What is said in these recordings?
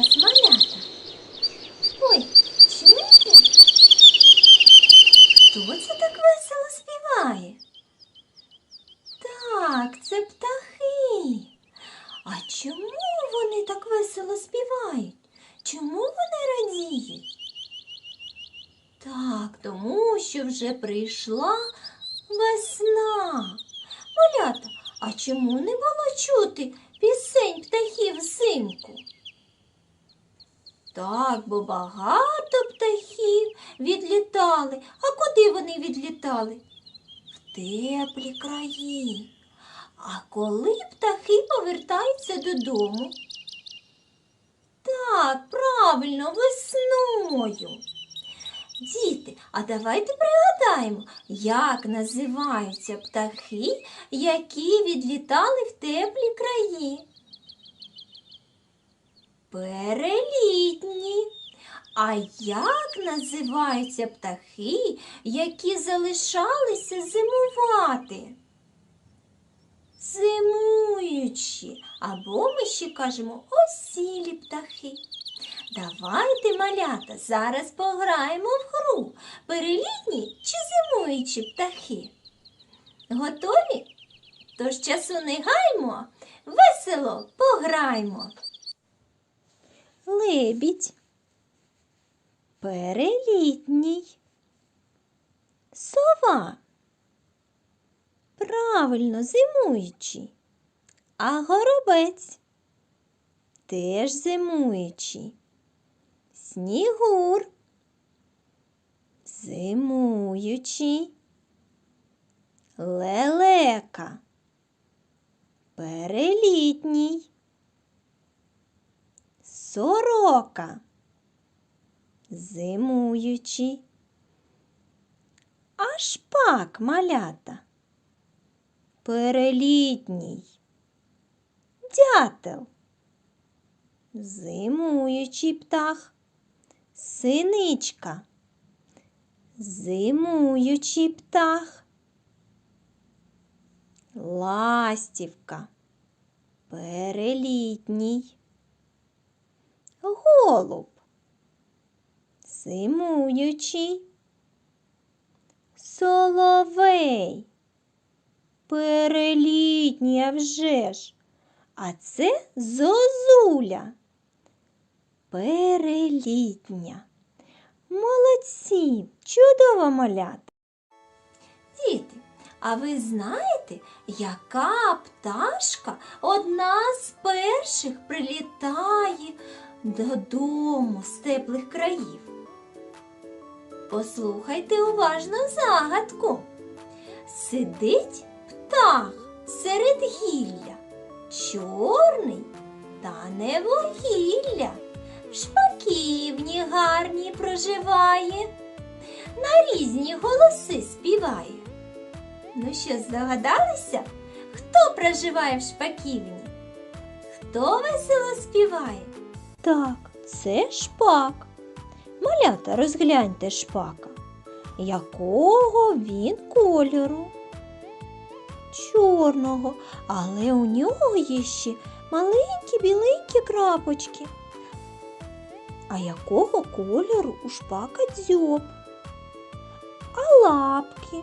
нас малята? Ой, чуєте? Хто це так весело співає? Так, це птахи. А чому вони так весело співають? Чому вони радіють? Так, тому що вже прийшла весна. Малята, а чому не було чути пісень птахів взимку? Так, бо багато птахів відлітали. А куди вони відлітали? В теплі краї. А коли птахи повертаються додому? Так, правильно, весною. Діти, а давайте пригадаємо, як називаються птахи, які відлітали в теплі краї. Перелітні. А як називаються птахи, які залишалися зимувати? Зимуючі, або ми ще кажемо осілі птахи. Давайте, малята, зараз пограємо в гру. Перелітні чи зимуючі птахи? Готові? Тож часу не гаймо, весело пограймо. Лебідь. Перелітній. Сова. Правильно, зимуючий. А горобець теж зимуючий. Снігур. Зимуючий. Лелека. Перелітній. Сорока. Зимуючий. А шпак малята. Перелітній. Дятел. Зимуючий птах. Синичка. Зимуючий птах. Ластівка. Перелітній. Голуб. Зимуючий. Соловей. Перелітній, а вже ж. А це зозуля. Перелітня. Молодці, чудово малята. Діти, а ви знаєте, яка пташка одна з перших прилітає додому з теплих країв? Послухайте уважно загадку. Сидить птах серед гілля, чорний та не вугілля, в шпаківні гарні проживає, на різні голоси співає. Ну що, здогадалися, хто проживає в шпаківні? Хто весело співає? Так, це шпак. Малята, розгляньте шпака. Якого він кольору? Чорного, але у нього є ще маленькі біленькі крапочки. А якого кольору у шпака дзьоб? А лапки?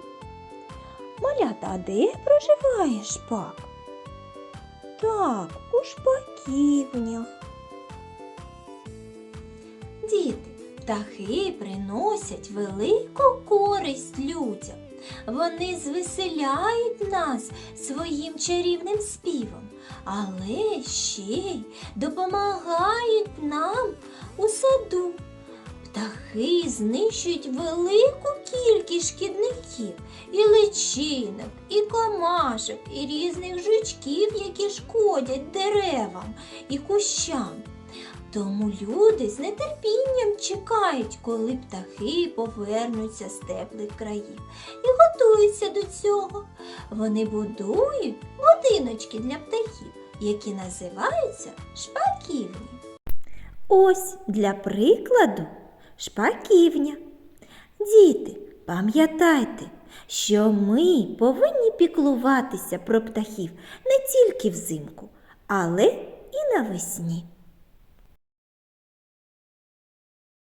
Малята, а де проживає шпак? Так, у шпаківнях. Діти, птахи приносять велику користь людям. Вони звеселяють нас своїм чарівним співом, але ще й допомагають нам у саду. Птахи знищують велику кількість шкідників і личинок, і комашок, і різних жучків, які шкодять деревам і кущам. Тому люди з нетерпінням чекають, коли птахи повернуться з теплих країв і готуються до цього. Вони будують будиночки для птахів, які називаються шпаківні. Ось для прикладу шпаківня. Діти, пам'ятайте, що ми повинні піклуватися про птахів не тільки взимку, але і навесні.